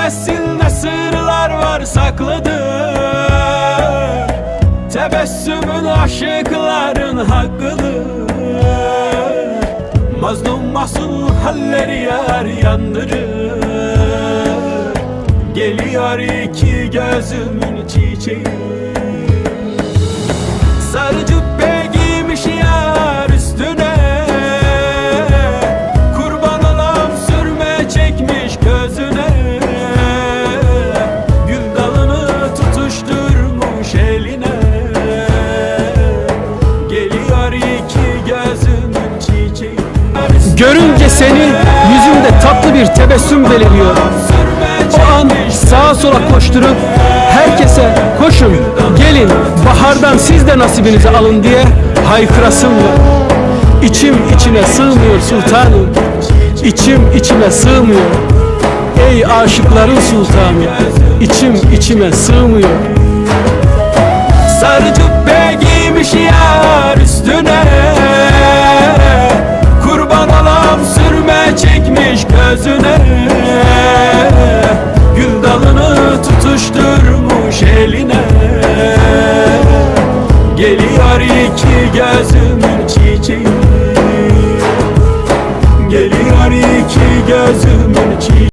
Bilemezsin ne sırlar var saklıdır Tebessümün aşıkların hakkıdır. Mazlum mahzun halleri yar yandırır. Geliyor iki gözümün çiçeği Görünce seni yüzümde tatlı bir tebessüm beliriyor. O an sağa sola koşturup herkese koşun gelin bahardan siz de nasibinizi alın diye haykırasım var. İçim içine sığmıyor sultanım. İçim içime sığmıyor. Ey aşıkların sultanı. İçim içime sığmıyor. Sarı cübbe giymiş yar çekmiş gözüne Gül dalını tutuşturmuş eline. Geliyor iki gözümün çiçeği. Geliyor iki gözümün çiçeği